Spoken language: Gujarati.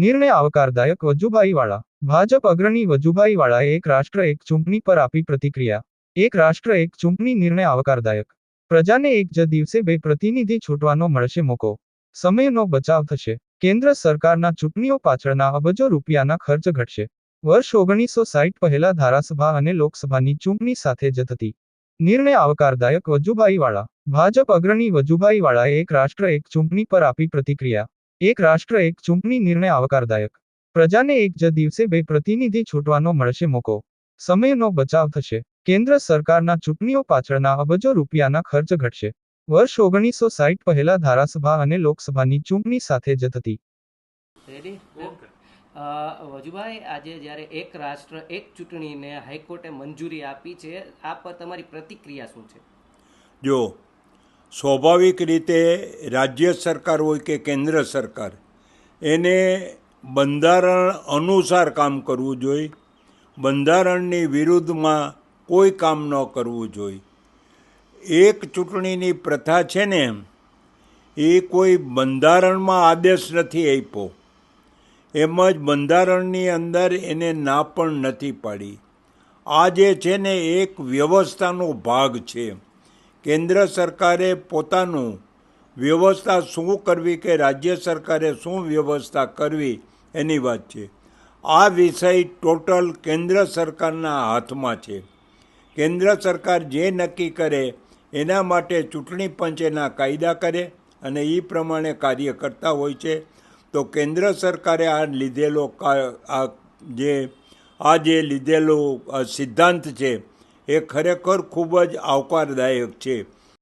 નિર્ણય આવકારદાયક વજુભાઈ વાળા ભાજપ અગ્રણી વજુભાઈ વાળાએ એક રાષ્ટ્ર, એક ચૂંટણી પર આપી પ્રતિક્રિયા. એક રાષ્ટ્ર, એક ચૂંટણી નિર્ણય આવકારદાયક. પ્રજાને એક જ દિવસે બે પ્રતિનિધિ છૂટવાનો મળશે મોકો. સમયનો બચાવ થશે. કેન્દ્ર સરકારના ચૂંટણીઓ પાછળના અબજો રૂપિયાના ખર્ચ ઘટશે. વર્ષ ઓગણીસો સાહીઠ પહેલા ધારાસભા અને લોકસભાની ચૂંટણી સાથે જ થતી. નિર્ણય આવકારદાયક વજુભાઈ વાળા ભાજપ અગ્રણી વજુભાઈ વાળાએ એક રાષ્ટ્ર, એક ચૂંટણી પર આપી પ્રતિક્રિયા. એક રાષ્ટ્ર એક ચૂંટણી નિર્ણય આવકારદાયક. પ્રજાને એક જ દિવસે બે પ્રતિનિધિ છૂટવાનો મળશે મોકો. સમયનો બચાવ થશે. કેન્દ્ર સરકારના ચૂંટણીઓ પાછળના અબજો રૂપિયાના ખર્ચ ઘટશે. વર્ષ ઓગણીસો સાહીઠ પહેલા ધારાસભા અને લોકસભાની ચૂંટણી સાથે જ થતી. વજુભાઈ આજે જ્યારે એક રાષ્ટ્ર એક ચૂંટણીને હાઈકોર્ટે મંજૂરી આપી છે આ પર તમારી પ્રતિક્રિયા શું છે? જો સ્વાભાવિક રીતે રાજ્ય સરકાર હોય કે કેન્દ્ર સરકાર, એને બંધારણ અનુસાર કામ કરવું જોઈએ, બંધારણની વિરુદ્ધમાં કોઈ કામ ન કરવું જોઈએ. એક ચૂંટણીની પ્રથા છે ને એ કોઈ બંધારણમાં આદેશ નથી આપ્યો. એમ જ બંધારણની અંદર એને ના પણ નથી પાડી. આ જે છે ને એક વ્યવસ્થાનો ભાગ છે કેન્દ્ર સરકારે પોતાનું વ્યવસ્થા શું કરવી કે રાજ્ય સરકારે શું વ્યવસ્થા કરવી એની વાત છે. આ વિષય ટોટલ કેન્દ્ર સરકારના હાથમાં છે. કેન્દ્ર સરકાર જે નક્કી કરે એના માટે ચૂંટણી પંચ એના કાયદા કરે અને એ પ્રમાણે કાર્ય કરતા હોય છે. તો કેન્દ્ર સરકારે આ લીધેલો આ જે આ જે લીધેલો સિદ્ધાંત છે એ ખરેખર ખૂબ જ આવકારદાયક છે.